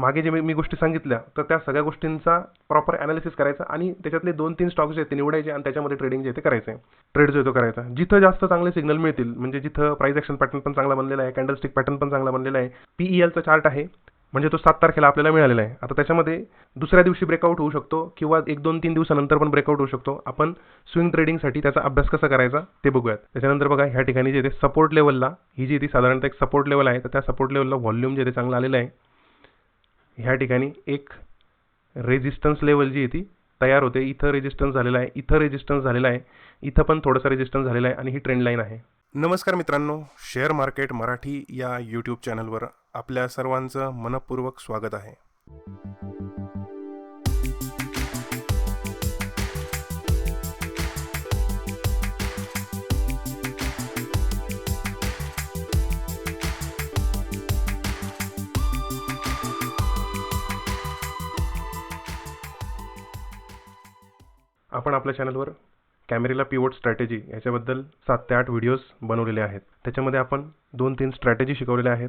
मागे जे मी मी गोष्टी सांगितल्या तर त्या सगळ्या गोष्टींचा प्रॉपर ॲनालिसिस करायचा आणि त्याच्यातले दोन तीन स्टॉक्स जे आहेत ते निवडायचे आणि त्याच्यामध्ये ट्रेडिंग जे आहे ते करायचं ट्रेड जो आहे तो करायचा. जिथं जास्त चांगले सिग्नल मिळतील म्हणजे जिथं प्राइस ॲक्शन पॅटर्न पण चांगला बनलेला आहे कॅन्डलस्टिक पॅटर्न पण चांगला बनलेला आहे पीईएलचा चार्ट आहे म्हणजे तो सात तारखेला आपल्याला मिळालेला आहे. आता त्याच्यामध्ये दुसऱ्या दिवशी ब्रेकआउट होऊ शकतो किंवा एक दोन तीन दिवसानंतर पण ब्रेकआउट होऊ शकतो. आपण स्विंग ट्रेडिंगसाठी त्याचा अभ्यास कसा करायचा ते बघूयात. त्याच्यानंतर बघा ह्या ठिकाणी जे ते सपोर्ट लेवलला ही जी ती साधारणतः एक सपोर्ट लेवल आहे तर त्या सपोर्ट लेवलला व्हॉल्यूम जे ते चांगलं आलेलं आहे. ह्या ठिकाणी एक रेजिस्टन्स लेवल जी आहे ती तयार होते. इथं रेजिस्टन्स झालेला आहे इथं रेजिस्टन्स झालेला आहे इथं पण थोडंसं रेजिस्टन्स झालेला आहे आणि ही ट्रेंड लाईन आहे. नमस्कार मित्रांनो शेअर मार्केट मराठी या यूट्यूब चॅनलवर आपल्या सर्वांचं मनपूर्वक स्वागत आहे. आपण आपल्या चॅनलवर कॅमेरेला पिवट स्ट्रॅटेजी याच्याबद्दल सात ते आठ व्हिडिओज बनवलेले आहेत. त्याच्यामध्ये आपण दोन तीन स्ट्रॅटेजी शिकवलेल्या आहेत.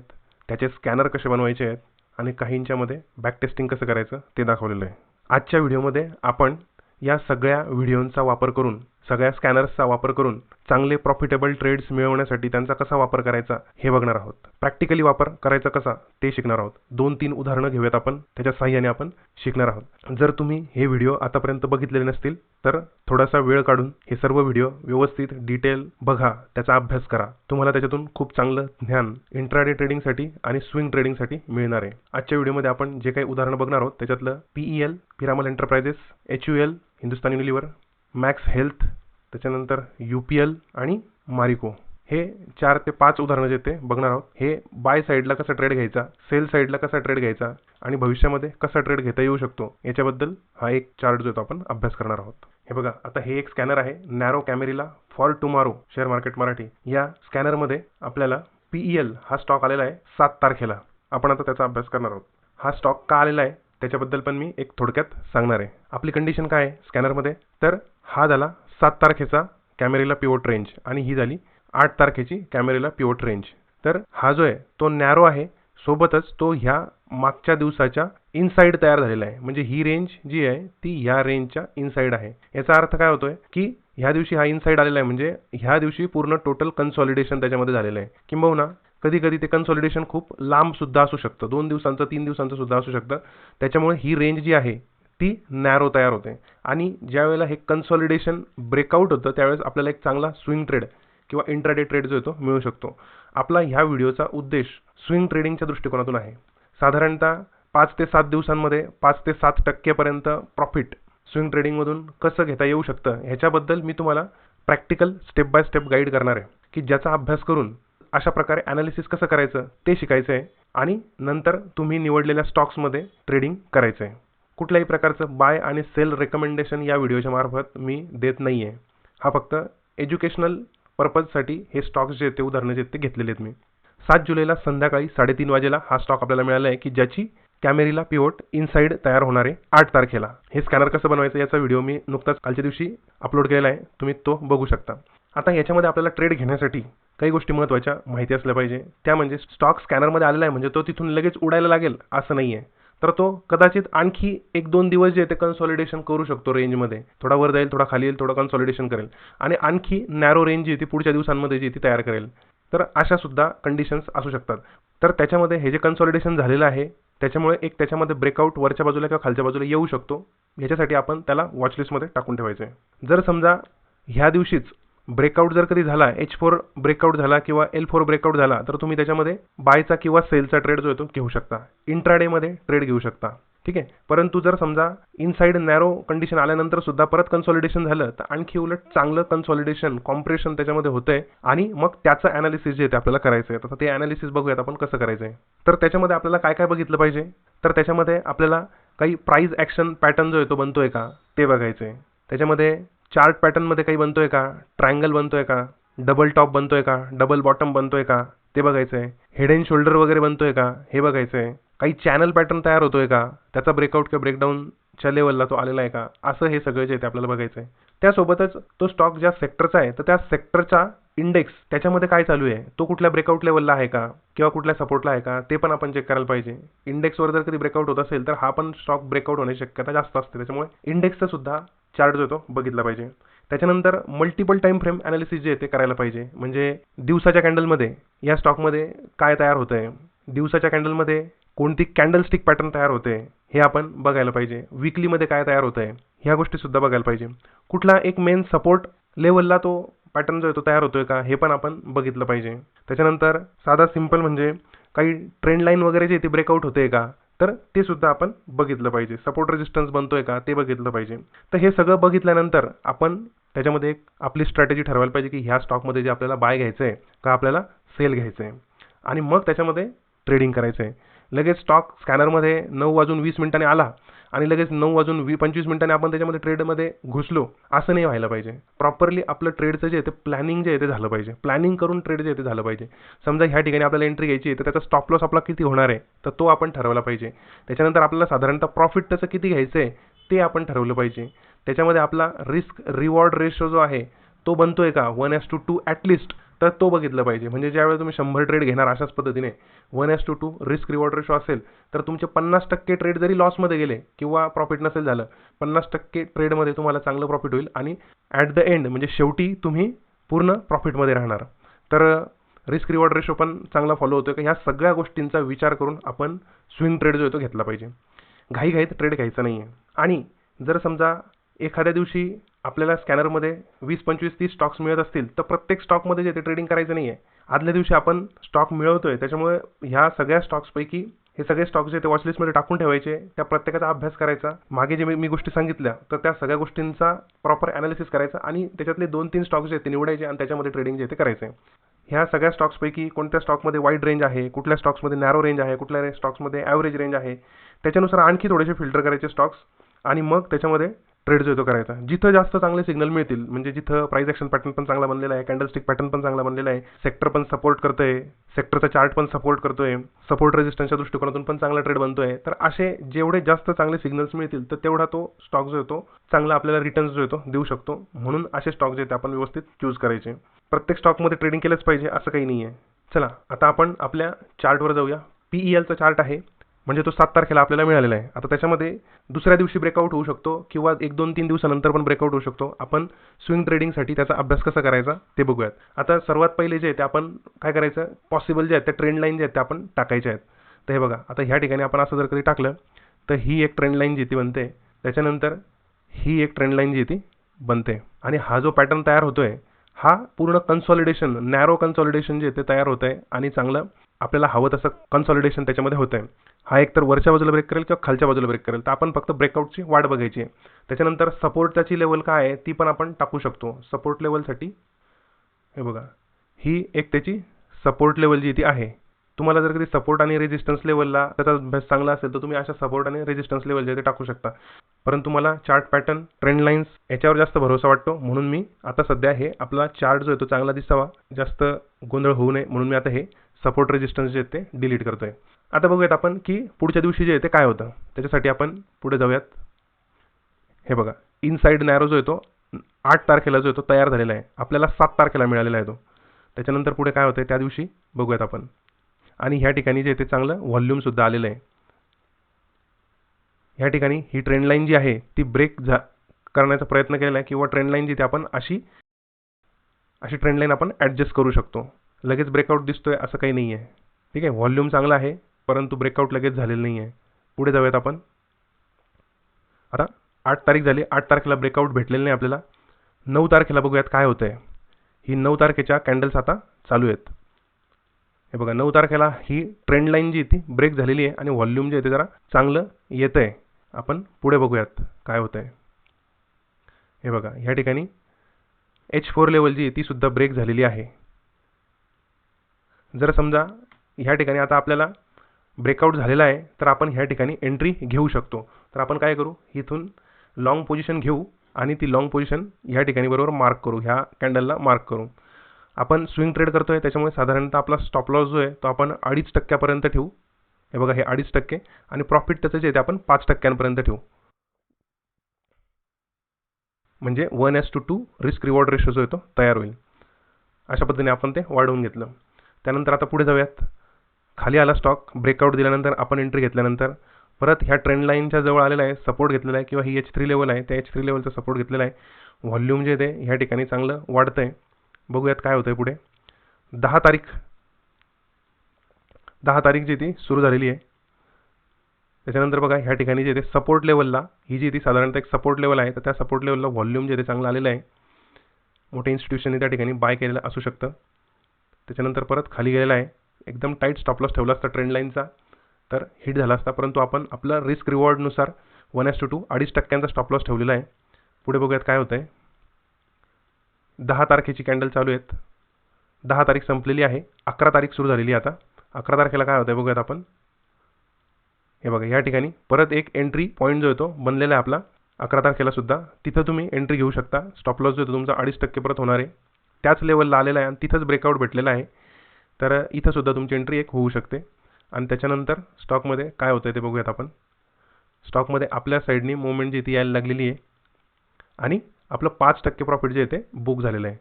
त्याचे स्कॅनर कसे बनवायचे आहेत आणि काहींच्यामध्ये बॅक टेस्टिंग कसं करायचं ते दाखवलेलं आहे. आजच्या व्हिडिओमध्ये आपण या सगळ्या व्हिडिओंचा वापर करून सगळ्या स्कॅनर्सचा वापर करून चांगले प्रॉफिटेबल ट्रेड्स मिळवण्यासाठी त्यांचा कसा वापर करायचा हे बघणार आहोत. प्रॅक्टिकली वापर करायचा कसा ते शिकणार आहोत. दोन तीन उदाहरणं घेऊयात आपण. त्याच्या साह्याने आपण शिकणार आहोत. जर तुम्ही हे व्हिडिओ आतापर्यंत बघितलेले नसतील तर थोडासा वेळ काढून हे सर्व व्हिडिओ व्यवस्थित डिटेल बघा त्याचा अभ्यास करा. तुम्हाला त्याच्यातून खूप चांगलं ज्ञान इंट्राडे ट्रेडिंगसाठी आणि स्विंग ट्रेडिंगसाठी मिळणार आहे. आजच्या व्हिडिओमध्ये आपण जे काही उदाहरणं बघणार आहोत त्याच्यातलं PEL Piramal enterprises H U L Hindustan Unilever Max Health त्याच्यानंतर यू पी एल आणि मारिको. हे चार ते पाच उदाहरणं जे ते बघणार आहोत. हे बाय साईडला कसा ट्रेड घ्यायचा सेल साईडला कसा ट्रेड घ्यायचा आणि भविष्यामध्ये कसा ट्रेड घेता येऊ शकतो याच्याबद्दल हा एक चार्ट जो आहे तो आपण अभ्यास करणार आहोत. हे बघा आता हे एक स्कॅनर आहे narrow Camarilla for tomorrow share market Marathi. या स्कॅनरमध्ये आपल्याला पीईएल हा स्टॉक आलेला आहे सात तारखेला. आपण आता त्याचा अभ्यास करणार आहोत. हा स्टॉक का आलेला आहे? त्याच्याबद्दल पण मी एक थोडक्यात सांगणार आहे. आपली कंडिशन काय आहे? स्कॅनरमध्ये तर हा झाला सात तारखेचा कॅमेरेला पिवट रेंज आणि ही झाली आठ तारखेची कॅमेरेला पिवट रेंज तर हा जो आहे तो नॅरो आहे. सोबतच तो ह्या मागच्या दिवसाच्या इनसाईड तयार झालेला आहे. म्हणजे ही रेंज जी आहे ती ह्या रेंजच्या इनसाईड आहे. याचा अर्थ काय होतोय की ह्या दिवशी हा इनसाईड आलेला आहे. म्हणजे ह्या दिवशी पूर्ण टोटल कन्सॉलिडेशन त्याच्यामध्ये झालेलं आहे. किंबहुना कधी कधी ते कन्सॉलिडेशन खूप लांब सुद्धा असू शकतं. दोन दिवसांचं तीन दिवसांचं सुद्धा असू शकतं. त्याच्यामुळे ही रेंज जी आहे ती नॅरो तयार होते. आणि ज्या वेळेला हे कन्सॉलिडेशन ब्रेकआउट होतं त्यावेळेस आपल्याला एक चांगला स्विंग ट्रेड किंवा इंट्राडे ट्रेड जो आहे तो मिळू शकतो. आपला ह्या व्हिडिओचा उद्देश स्विंग ट्रेडिंगच्या दृष्टिकोनातून आहे. साधारणतः पाच ते सात दिवसांमध्ये पाच ते सात टक्केपर्यंत प्रॉफिट स्विंग ट्रेडिंगमधून कसं घेता येऊ शकतं ह्याच्याबद्दल मी तुम्हाला practical step by step guide करणार आहे. की ज्याचा अभ्यास करून अशा प्रकारे ॲनालिसिस कसं करायचं ते शिकायचं आहे आणि नंतर तुम्ही निवडलेल्या स्टॉक्समध्ये ट्रेडिंग करायचं आहे कुठल्याही प्रकारचं बाय आणि सेल रेकमेंडेशन या व्हिडिओच्या मार्फत मी देत नाही आहे हा फक्त एज्युकेशनल पर्पजसाठी हे स्टॉक्स जे ते उदाहरणं जे ते घेतलेले आहेत मी. सात जुलैला संध्याकाळी साडेतीन वाजेला हा स्टॉक आपल्याला मिळाला आहे की ज्याची कॅमेरीला पिवट इनसाईड तयार होणार आहे आठ तारखेला. हे स्कॅनर कसं बनवायचं याचा व्हिडिओ मी नुकताच कालच्या दिवशी अपलोड केलेला आहे. तुम्ही तो बघू शकता. आता याच्यामध्ये आपल्याला ट्रेड घेण्यासाठी काही गोष्टी महत्त्वाच्या माहिती असल्या पाहिजे. त्या म्हणजे स्टॉक स्कॅनरमध्ये आलेला आहे म्हणजे तो तिथून लगेच उडायला लागेल असं नाही आहे तर तो कदाचित आणखी एक दोन दिवस जे ते कन्सॉलिडेशन करू शकतो रेंजमध्ये थोडा वर जाईल थोडा खाली येईल थोडा कन्सॉलिडेशन करेल. आणि आणखी नॅरो रेंज जी ती पुढच्या दिवसांमध्ये जी ती तयार करेल. तर अशा सुद्धा कंडिशन्स असू शकतात. तर त्याच्यामध्ये हे जे कन्सॉलिडेशन झालेलं आहे त्याच्यामुळे एक त्याच्यामध्ये ब्रेकआउट वरच्या बाजूला किंवा खालच्या बाजूला येऊ शकतो. ह्याच्यासाठी आपण त्याला वॉचलिस्टमध्ये टाकून ठेवायचं आहे जर समजा ह्या दिवशीच ब्रेकआउट जर कधी झाला एच फोर ब्रेकआउट झाला किंवा एल फोर ब्रेकआउट झाला तर तुम्ही त्याच्यामध्ये बायचा किंवा सेलचा ट्रेड जो आहे तो घेऊ शकता. इंट्राडेमध्ये ट्रेड घेऊ शकता. ठीक आहे? परंतु जर समजा इनसाईड नॅरो कंडिशन आल्यानंतर सुद्धा परत कन्सॉलिडेशन झालं तर आणखी उलट चांगलं कन्सॉलिडेशन कॉम्प्रेशन त्याच्यामध्ये होतंय आणि मग त्याचं ॲनालिसिस जे आहे ते आपल्याला करायचं आहे तर ते ॲनालिसिस बघूयात आपण कसं करायचं आहे तर त्याच्यामध्ये आपल्याला काय काय बघितलं पाहिजे? तर त्याच्यामध्ये आपल्याला काही प्राईज ॲक्शन पॅटर्न जो येतो बनतोय का? ते बघायचं आहे त्याच्यामध्ये चार्ट पॅटर्नमध्ये काही बनतोय का? ट्रायंगल बनतोय का? डबल टॉप बनतोय का? डबल बॉटम बनतोय का? ते बघायचं आहे हेड अँड शोल्डर वगैरे बनतोय का? हे बघायचं आहे काही चॅनल पॅटर्न तयार होतोय का? त्याचा ब्रेकआउट किंवा ब्रेकडाऊनच्या लेवलला तो आलेला आहे का? असं हे सगळं जे आहे ते आपल्याला बघायचं आहे त्यासोबतच तो स्टॉक ज्या सेक्टरचा आहे तर त्या सेक्टरचा इंडेक्स त्याच्यामध्ये काय चालू आहे? तो कुठल्या ब्रेकआउट लेवलला आहे का? किंवा कुठल्या सपोर्टला आहे का? ते पण आपण चेक करायला पाहिजे. इंडेक्सवर जर कधी ब्रेकआउट होत असेल तर हा पण स्टॉक ब्रेकआउट होण्याची शक्यता जास्त असते. त्याच्यामुळे इंडेक्सचा सुद्धा चार्ट जो येतो बघितला पाहिजे. त्याच्यानंतर मल्टिपल टाइम फ्रेम अनालिसिस जे आहे ते करायला पाहिजे. म्हणजे दिवसाच्या कॅन्डलमध्ये या स्टॉकमध्ये काय तयार होतं आहे दिवसाच्या कॅन्डलमध्ये कोणती कॅन्डलस्टिक पॅटर्न तयार होते? हे आपण बघायला पाहिजे. विकलीमध्ये काय तयार होतं आहे ह्या गोष्टीसुद्धा बघायला पाहिजे. कुठला एक मेन सपोर्ट लेवलला तो पॅटर्न जो आहे तो तयार होतोय का? हे पण आपण बघितलं पाहिजे. त्याच्यानंतर साधा सिंपल म्हणजे काही ट्रेंड लाईन वगैरे जे ते ब्रेकआउट होते का? तर ते सुद्धा आपण बघितलं पाहिजे. सपोर्ट रेजिस्टन्स बनतोय का ते बघितलं पाहिजे. तर हे सगळं बघितल्यानंतर आपण त्याच्यामध्ये एक आपली स्ट्रॅटेजी ठरवायला पाहिजे की ह्या स्टॉकमध्ये जे आपल्याला बाय घ्यायचं आहे का आपल्याला सेल घ्यायचं आहे आणि मग त्याच्यामध्ये ट्रेडिंग करायचं आहे लगेच स्टॉक स्कॅनरमध्ये नऊ वाजून वीस मिनिटांनी आला आणि लगेच नऊ वाजून वी पंचवीस मिनिटांनी आपण त्याच्यामध्ये ट्रेडमध्ये घुसलो असं नाही व्हायला पाहिजे. प्रॉपरली आपलं ट्रेडचं जे आहे ते प्लॅनिंग जे आहे ते झालं पाहिजे. प्लॅनिंग करून ट्रेड जे आहे ते झालं पाहिजे. समजा ह्या ठिकाणी आपल्याला एंट्री घ्यायची आहे तर त्याचा स्टॉप लॉस आपला किती होणार आहे तर तो आपण ठरवला पाहिजे. त्याच्यानंतर आपल्याला साधारणतः प्रॉफिट त्याचं किती घ्यायचं आहे ते आपण ठरवलं पाहिजे. त्याच्यामध्ये आपला रिस्क रिवॉर्ड रेशो जो आहे तो बनतोय का? One is to two at least तर तो बघितलं पाहिजे. म्हणजे ज्यावेळेस तुम्ही शंभर ट्रेड घेणार अशाच पद्धतीने one is to two risk reward ratio असेल तर तुमचे पन्नास टक्के ट्रेड जरी लॉसमध्ये गेले किंवा प्रॉफिट नसेल झालं पन्नास टक्के ट्रेडमध्ये तुम्हाला चांगलं प्रॉफिट होईल आणि ॲट द एंड म्हणजे शेवटी तुम्ही पूर्ण प्रॉफिटमध्ये राहणार. तर रिस्क रिवॉर्ड रेशो पण चांगला फॉलो होतो का ह्या सगळ्या गोष्टींचा विचार करून आपण स्विंग ट्रेड जो आहे तो घेतला पाहिजे. घाईघाईत ट्रेड घ्यायचा नाही आहे आणि जर समजा एखाद्या दिवशी आपल्याला स्कॅनरमध्ये वीस पंचवीस तीस स्टॉक्स मिळत असतील तर प्रत्येक स्टॉकमध्ये जे ते ट्रेडिंग करायचं नाही आहे आदल्या दिवशी आपण स्टॉक मिळवतोय त्याच्यामुळे ह्या सगळ्या स्टॉक्सपैकी हे सगळे स्टॉक जे ते वॉचलिस्टमध्ये टाकून ठेवायचे त्या प्रत्येकाचा अभ्यास करायचा. मागे जे मी मी गोष्टी सांगितल्या तर त्या सगळ्या गोष्टींचा प्रॉपर अनालिसिस करायचा आणि त्याच्यातले दोन तीन स्टॉक्स जे आहेत ते निवडायचे आणि त्याच्यामध्ये ट्रेडिंग जे ते करायचं. ह्या सगळ्या स्टॉक्सपैकी कोणत्या स्टॉकमध्ये वाईड रेंज आहे कुठल्या स्टॉक्समध्ये नॅरो रेंज आहे कुठल्या स्टॉक्समध्ये ॲव्हरेज रेंज आहे त्याच्यानुसार आणखी थोडेसे फिल्टर करायचे स्टॉक्स आणि मग त्याच्यामध्ये ट्रेड जो तो करायचा. जिथं जास्त चांगले सिग्नल मिळतील म्हणजे जिथं प्राइस ॲक्शन पॅटर्न पण चांगला बनलेला आहे कॅन्डलस्टिक पॅटर्न पण चांगला बनलेला आहे सेक्टर पण सपोर्ट करतोय सेक्टरचा चार्ट पण सपोर्ट करतोय सपोर्ट रेजिस्टन्सच्या दृष्टिकोनातून पण चांगला ट्रेड बनतोय. तर असे जेवढे जास्त चांगले सिग्नल्स मिळतील तर तेवढा तो स्टॉक जो येतो चांगला आपल्याला रिटर्न्स जो येतो देऊ शकतो. म्हणून असे स्टॉक जे ते आपण व्यवस्थित चूज करायचे. प्रत्येक स्टॉकमध्ये ट्रेडिंग केलंच पाहिजे असं काही नाही आहे चला आता आपण आपल्या चार्टवर जाऊया. पी ई एलचा चार्ट आहे. म्हणजे तो सात तारखेला आपल्याला मिळालेला आहे. आता त्याच्यामध्ये दुसऱ्या दिवशी ब्रेकआउट होऊ शकतो किंवा एक दोन तीन दिवसानंतर पण ब्रेकआउट होऊ शकतो. आपण स्विंग ट्रेडिंगसाठी त्याचा अभ्यास कसा करायचा ते बघूयात. आता सर्वात पहिले जे आहे ते आपण काय करायचं? पॉसिबल जे आहेत त्या ट्रेंड लाईन जे आहेत त्या आपण टाकायच्या आहेत. तर हे बघा आता ह्या ठिकाणी आपण असं जर कधी टाकलं तर ही एक ट्रेंड लाईन जी ती बनते. त्याच्यानंतर ही एक ट्रेंड लाईन जी ती बनते. आणि हा जो पॅटर्न तयार होतोय हा पूर्ण कन्सॉलिडेशन नॅरो कन्सॉलिडेशन जे ते तयार होत आहे आणि चांगलं आपल्याला हवं तसं कन्सॉलिडेशन त्याच्यामध्ये होतं आहे हा एक तर वरच्या बाजूला ब्रेक करेल किंवा खालच्या बाजूला ब्रेक करेल. तर आपण फक्त ब्रेकआउटची वाट बघायची आहे. त्याच्यानंतर सपोर्टची लेवल काय आहे ती पण आपण टाकू शकतो. सपोर्ट लेवलसाठी हे बघा. ही एक त्याची सपोर्ट लेवल जी ती आहे. तुम्हाला जर कधी सपोर्ट आणि रेजिस्टन्स लेवलला त्याचा अभ्यास चांगला असेल तर तुम्ही अशा सपोर्ट आणि रेजिस्टन्स लेवल जे ते टाकू शकता. परंतु मला चार्ट पॅटर्न ट्रेंड लाईन्स याच्यावर जास्त भरोसा वाटतो. म्हणून मी आता सध्या हे आपला चार्ट जो आहे तो चांगला दिसावा. जास्त गोंधळ होऊ नये. म्हणून मी आता हे सपोर्ट रेजिस्टन्स जे आहेत ते डिलीट करतो आहे आता बघूयात आपण की पुढच्या दिवशी जे आहे ते काय होतं? त्याच्यासाठी आपण पुढे जाऊयात. हे बघा इनसाईड नॅरो जो येतो आठ तारखेला जो येतो तो तयार झालेला आहे. आपल्याला सात तारखेला मिळालेला आहे तो. त्याच्यानंतर पुढे काय होतं त्या दिवशी बघूयात आपण. आणि ह्या ठिकाणी जे ते चांगलं व्हॉल्यूमसुद्धा आलेलं आहे. ह्या ठिकाणी ही ट्रेंडलाईन जी आहे ती ब्रेक झा करण्याचा प्रयत्न केलेला आहे किंवा ट्रेंडलाईन जी ती आपण अशी अशी ट्रेंडलाईन आपण ॲडजस्ट करू शकतो. लगेच ब्रेकआउट दिसतोय असं काही नाही आहे ठीक आहे? व्हॉल्यूम चांगला आहे. परंतु ब्रेकआउट लगेच झालेलं नाही आहे पुढे जाऊयात आपण. आता आठ तारीख झाली. आठ तारखेला ब्रेकआउट भेटलेलं नाही आपल्याला. नऊ तारखेला बघूयात काय होतं आहे ही नऊ तारखेच्या कॅन्डल्स आता चालू आहेत. हे बघा नऊ तारखेला ही ट्रेंड लाईन जी ती ब्रेक झालेली आहे आणि व्हॉल्यूम जे आहे ते जरा चांगलं येतं आहे आपण पुढे बघूयात काय होतं आहे हे बघा ह्या ठिकाणी एच फोर लेवल जी ती सुद्धा ब्रेक झालेली आहे. जर समजा ह्या ठिकाणी आता आपल्याला ब्रेकआउट झालेला आहे तर आपण ह्या ठिकाणी एंट्री घेऊ शकतो. तर आपण काय करू? इथून लाँग पोझिशन घेऊ आणि ती लाँग पोझिशन ह्या ठिकाणी बरोबर मार्क करू ह्या कॅन्डलला मार्क करू. आपण स्विंग ट्रेड करतोय त्याच्यामुळे साधारणतः आपला स्टॉप लॉस जो आहे तो आपण अडीच टक्क्यापर्यंत ठेवू. हे बघा हे अडीच टक्के आणि प्रॉफिट त्याचं जे आहे ते आपण पाच टक्क्यांपर्यंत ठेवू. म्हणजे one is to two risk reward ratio जो आहे तो तयार होईल. अशा पद्धतीने आपण ते वाढवून घेतलं. त्यानंतर आता पुढे जाऊयात. खाली आला स्टॉक ब्रेकआउट दिल्यानंतर आपण एंट्री घेतल्यानंतर परत ह्या ट्रेंड लाईनच्या जवळ आलेला आहे सपोर्ट घेतलेला आहे किंवा ही एच थ्री लेवल आहे त्या एच थ्री लेवलचा सपोर्ट घेतलेला आहे. व्हॉल्यूम जे ते ह्या ठिकाणी चांगलं वाढतं आहे बघूयात काय होतं आहे पुढे. दहा तारीख. दहा तारीख जी ती सुरू झालेली आहे. त्याच्यानंतर बघा ह्या ठिकाणी जे ते सपोर्ट लेवलला ही जी ती साधारणतः एक सपोर्ट लेवल आहे तर त्या सपोर्ट लेवलला व्हॉल्यूम जे ते चांगलं आलेलं आहे. मोठ्या इन्स्टिट्यूशनने त्या ठिकाणी बाय केलेलं असू शकतं. त्याच्यानंतर परत खाली गेलेला आहे. एकदम टाईट स्टॉपलॉस ठेवला असता ट्रेंड लाईनचा तर हिट झाला असता. परंतु आपण आपला रिस्क रिवॉर्डनुसार वन एस टू टू अडीच टक्क्यांचा स्टॉपलॉस ठेवलेला आहे. पुढे बघूयात काय होतं आहे दहा तारखेची कॅन्डल चालू आहेत. दहा तारीख संपलेली आहे. अकरा तारीख सुरू झालेली आता. अकरा तारखेला काय होतं आहे बघूयात आपण. हे बघा या ठिकाणी परत एक एंट्री पॉईंट जो येतो बनलेला आहे आपला अकरा तारखेला सुद्धा. तिथं तुम्ही एंट्री घेऊ शकता. स्टॉपलॉस जो येतो तुमचा अडीच टक्के परत होणार आहे. त्याच लेवलला आलेला आहे आणि तिथंच ब्रेकआउट भेटलेला आहे. तर इथं सुद्धा तुमची एंट्री एक होऊ शकते. आणि त्याच्यानंतर स्टॉकमध्ये काय होतं आहे ते बघूयात आपण. स्टॉकमध्ये आपल्या साईडनी मुवमेंट जी ती यायला लागलेली आहे. आणि आपलं पाच टक्के प्रॉफिट जे आहे ते बुक झालेलं आहे.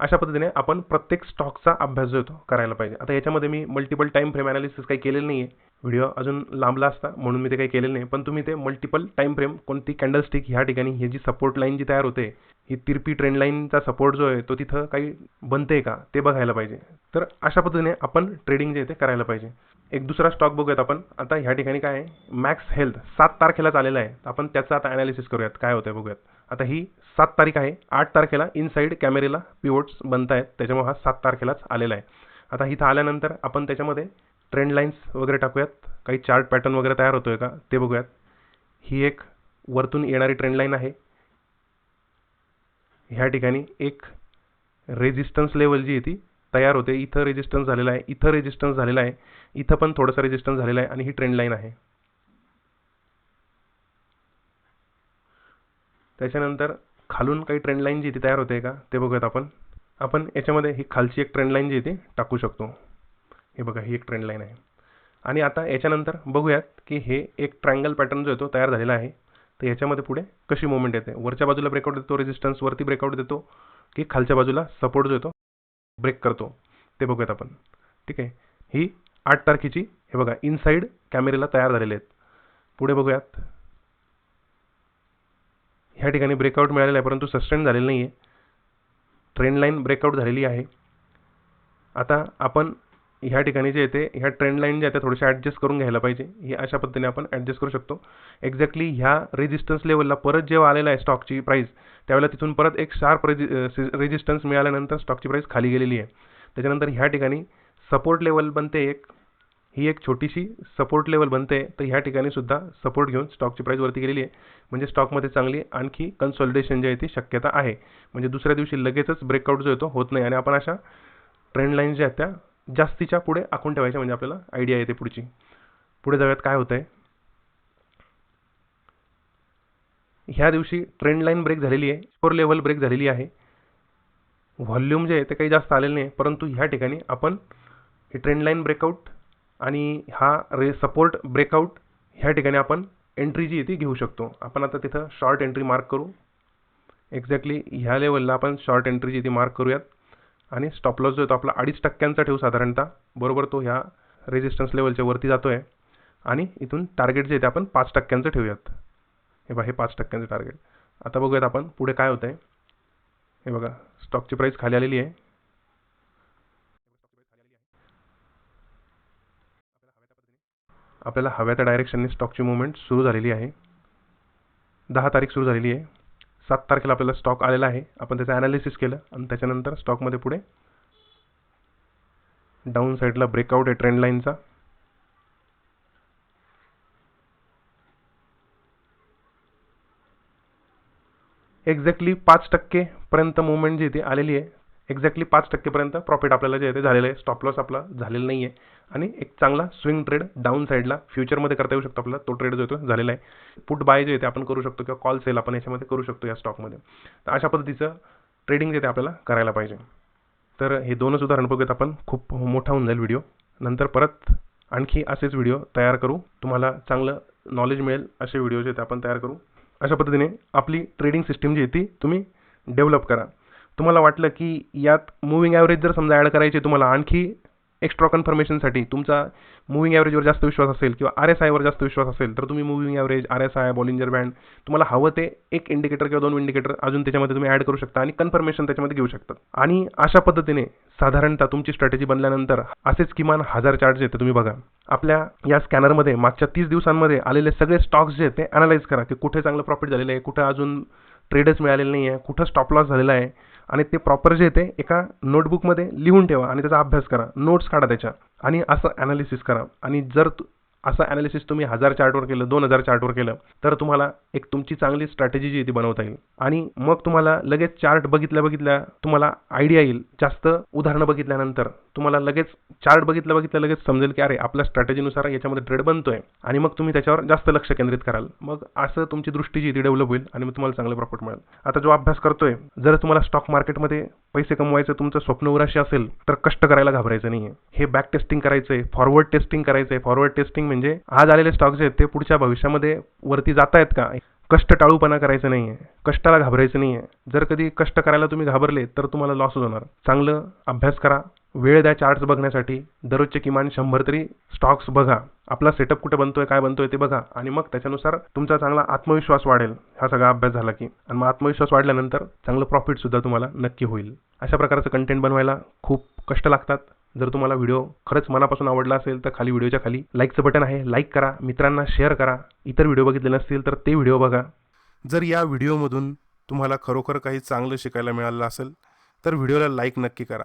अशा पद्धतीने आपण प्रत्येक स्टॉकचा अभ्यास जो येतो करायला पाहिजे. आता याच्यामध्ये मी मल्टिपल टाईम फ्रेम ॲनालिसिस काही केलेलं नाही आहे व्हिडिओ अजून लांबला असता म्हणून मी ते काही केलेलं नाही. पण तुम्ही ते मल्टिपल टाईम फ्रेम कोणती कॅन्डलस्टिक ह्या ठिकाणी ही जी सपोर्ट लाईन जी तयार होते ही तिरपी ट्रेंडलाईनचा सपोर्ट जो आहे तो तिथं काही बनते का ते बघायला पाहिजे. तर अशा पद्धतीने आपण ट्रेडिंग जे आहे ते करायला पाहिजे. एक दुसरा स्टॉक बघूयात आपण. आता ह्या ठिकाणी काय आहे? मॅक्स हेल्थ सात तारखेलाच आलेला आहे. आपण त्याचं आता ॲनालिसिस करूयात काय होतं बघूयात. आता ही सात तारीख आहे. आठ तारखेला इनसाईड कॅमेरेला पिवोट्स बनत आहेत. त्याच्यामुळे हा सात तारखेलाच आलेला आहे. आता इथं आल्यानंतर आपण त्याच्यामध्ये ट्रेंड लाईन्स वगैरे टाकूयात. काही चार्ट पॅटर्न वगैरे तयार होतो आहे का ते बघूयात. ही एक वरतून येणारी ट्रेंड लाईन आहे. ह्या ठिकाणी एक रेजिस्टन्स लेवल जी आहे ती तयार होते. इथं रेजिस्टन्स झालेला आहे इथं रेजिस्टन्स झालेला आहे इथं पण थोडंसं रेजिस्टन्स झालेला आहे आणि ही ट्रेंड लाईन आहे. त्याच्यानंतर खालून काही ट्रेंड लाईन जी ती तयार होते का? ते बघूयात आपण. आपण याच्यामध्ये ही खालची एक ट्रेंड लाईन जी ती टाकू शकतो. हे बघा ही एक ट्रेंड लाईन आहे. आणि आता याच्यानंतर बघूयात की हे एक ट्रायंगल पॅटर्न जो आहे तो तयार झालेला आहे. तर याच्यामध्ये पुढे कशी मुवमेंट येते? वरच्या बाजूला ब्रेकआउट देतो रेजिस्टन्सवरती ब्रेकआउट देतो की खालच्या बाजूला सपोर्ट जो येतो ब्रेक करतो. ते बघूयात आपण. ठीक आहे? ही आठ तारखेची हे बघा इनसाईड कॅमेरेला तयार झालेले आहेत. पुढे बघूयात. ह्या ठिकाणी ब्रेकआउट मिळालेला आहे परंतु सस्टेन झालेलं नाही आहे ट्रेंड लाईन ब्रेकआउट झालेली आहे. आता आपण ह्या ठिकाणी जे येते ह्या ट्रेंड लाईन जे त्या थोडेसे ॲडजस्ट करून घ्यायला पाहिजे. हे अशा पद्धतीने आपण ॲडजस्ट करू शकतो. एक्झॅक्टली ह्या रेजिस्टन्स लेवलला परत जेव्हा आलेला आहे स्टॉकची प्राईस त्यावेळेला तिथून परत एक शार्प रेजि रेजिस्टन्स मिळाल्यानंतर स्टॉकची प्राईस खाली गेलेली आहे. त्याच्यानंतर ह्या ठिकाणी सपोर्ट लेवल बनते एक. ही एक छोटीशी सपोर्ट लेवल बनते तर ह्या ठिकाणी सुद्धा सपोर्ट घेऊन स्टॉकची प्राईस वरती गेलेली आहे. म्हणजे स्टॉकमध्ये चांगली आणखी कन्सॉलिडेशन जी आहे ती शक्यता आहे. म्हणजे दुसऱ्या दिवशी लगेचच ब्रेकआउट जो येतो होत नाही. आणि आपण अशा ट्रेंड लाईन ज्या आहेत त्या जास्तीच्या पुढे आखून ठेवायच्या म्हणजे आपल्याला आयडिया येते पुढची. पुढे जाऊयात काय होतं आहे ह्या दिवशी ट्रेंड लाईन ब्रेक झालेली आहे फोर लेवल ब्रेक झालेली आहे. व्हॉल्यूम जे आहे ते काही जास्त आलेलं नाही परंतु ह्या ठिकाणी आपण हे ट्रेंड लाईन ब्रेकआउट आणि हा रे सपोर्ट ब्रेकआउट ह्या ठिकाणी आपण एंट्री जी आहे ती घेऊ शकतो. आपण आता तिथं शॉर्ट एंट्री मार्क करू. एक्झॅक्टली ह्या लेवलला आपण शॉर्ट एंट्री जी ती मार्क करूयात. आणि स्टॉप लॉस जो आहे तो आपला अडीच टक्क्यांचा ठेवू साधारणतः. बरोबर तो ह्या रेजिस्टन्स लेवलच्या वरती जातो आहे आणि इथून टार्गेट जे आहे ते आपण पाच टक्क्यांचं ठेवूयात. हे बघा हे पाच टक्क्यांचं टार्गेट आता बघूयात आपण पुढे काय होतं आहे हे बघा स्टॉकची प्राईस खाली आलेली आहे. आपल्याला हव्या त्या डायरेक्शनने स्टॉकची मुवमेंट सुरू झालेली आहे. दहा तारीख सुरू झालेली आहे. सात तारखेला आपल्याला स्टॉक आलेला आहे. आपण त्याचं ॲनालिसिस केलं आणि त्याच्यानंतर स्टॉकमध्ये पुढे डाऊन साईडला ब्रेकआउट आहे ट्रेंड लाईनचा एक्झॅक्टली पाच टक्केपर्यंत मुवमेंट जी ती आलेली आहे. एक्झॅक्टली पाच टक्केपर्यंत प्रॉफिट आपल्याला जे आहे ते झालेलं आहे. स्टॉप लॉस आपला झालेला नाही आहे आणि एक चांगला स्विंग ट्रेड डाऊन साईडला फ्युचरमध्ये करता येऊ शकतो आपल्याला. तो ट्रेड जो येतो झालेला आहे. पुट बाय जे येते आपण करू शकतो किंवा कॉल सेल आपण याच्यामध्ये करू शकतो या स्टॉकमध्ये तर अशा पद्धतीचं ट्रेडिंग जे ते आपल्याला करायला पाहिजे. तर हे दोनच उदाहरण बघूयात आपण. खूप मोठा होऊन जाईल व्हिडिओ नंतर परत आणखी असेच व्हिडिओ तयार करू. तुम्हाला चांगलं नॉलेज मिळेल असे व्हिडिओ जे ते आपण तयार करू. अशा पद्धतीने आपली ट्रेडिंग सिस्टीम जी आहे ती तुम्ही डेव्हलप करा. तुम्हाला वाटलं की यात मुव्हिंग ॲव्हरेज जर समजा ॲड करायची तुम्हाला आणखी एक्स्ट्रा कन्फर्मेशनसाठी तुमचा मुव्हिंग ॲव्हरेजवर जास्त विश्वास असेल किंवा आर एस आयवर जास्त विश्वास असेल तर तुम्ही moving average R S I Bollinger band तुम्हाला हवं ते एक इंडिकेटर किंवा दोन इंडिकेटर अजून त्याच्यामध्ये तुम्ही ॲड करू शकता आणि कन्फर्मेशन त्याच्यामध्ये घेऊ शकता. आणि अशा पद्धतीने साधारणतः तुमची स्ट्रॅटेजी बनल्यानंतर असेच किमान हजार चार्ज येते तुम्ही बघा. आपल्या या स्कॅनरमध्ये मागच्या तीस दिवसांमध्ये आलेले सगळे स्टॉक्स जे आहेत ते अनालाइज करा की कुठे चांगलं प्रॉफिट झालेलं आहे कुठे अजून ट्रेडच मिळालेलं नाही आहे कुठं स्टॉप लॉस झालेला आहे. आणि ते प्रॉपर जे ते एका नोटबुकमध्ये लिहून ठेवा आणि त्याचा अभ्यास करा. नोट्स काढा त्याच्या. आणि असं ॲनालिसिस करा. आणि जर असं ॲनालिसिस तुम्ही हजार चार्टवर केलं दोन हजार चार्टवर केलं तर तुम्हाला एक तुमची चांगली स्ट्रॅटेजी जी आहे ती बनवता येईल. आणि मग तुम्हाला लगेच चार्ट बघितल्या बघितल्या तुम्हाला आयडिया येईल. जास्त उदाहरणं बघितल्यानंतर तुम्हाला लगेच चार्ट बघितलं बघितलं लगेच समजेल की अरे आपल्या स्ट्रॅटेजीनुसार याच्यामध्ये ट्रेड बनतोय. आणि मग तुम्ही त्याच्यावर जास्त लक्ष केंद्रित कराल. मग असं तुमची दृष्टी जी ती डेव्हलप होईल आणि मग तुम्हाला चांगलं प्रॉफिट मिळेल. आता जो अभ्यास करतोय जर तुम्हाला स्टॉक मार्केटमध्ये पैसे कमवायचं तुमचं स्वप्न उराशी असेल तर कष्ट करायला घाबरायचं नाही हे बॅक टेस्टिंग करायचंय फॉरवर्ड टेस्टिंग करायचंय. फॉरवर्ड टेस्टिंग म्हणजे आज आलेले स्टॉक जे आहेत ते पुढच्या भविष्यामध्ये वरती जात आहेत का? कष्ट टाळूपणा करायचं नाही आहे कष्टाला घाबरायचं नाही आहे जर कधी कष्ट करायला तुम्ही घाबरले तर तुम्हाला लॉस होणार. चांगलं अभ्यास करा. वेळ द्या चार्ट्स बघण्यासाठी. दररोजचे किमान शंभर तरी स्टॉक्स बघा. आपला सेटअप कुठे बनतोय काय बनतोय ते बघा. आणि मग त्याच्यानुसार तुमचा चांगला आत्मविश्वास वाढेल. हा सगळा अभ्यास झाला की. आणि मग आत्मविश्वास वाढल्यानंतर चांगलं प्रॉफिट सुद्धा तुम्हाला नक्की होईल. अशा प्रकारचं कंटेंट बनवायला खूप कष्ट लागतात. जर तुम्हाला व्हिडिओ खरंच मनापासून आवडला असेल तर खाली व्हिडिओच्या खाली लाईकचं बटन आहे. लाईक करा. मित्रांना शेअर करा. इतर व्हिडिओ बघितले नसतील तर ते व्हिडिओ बघा. जर या व्हिडिओमधून तुम्हाला खरोखर काही चांगलं शिकायला मिळालं असेल तर व्हिडिओला लाईक नक्की करा.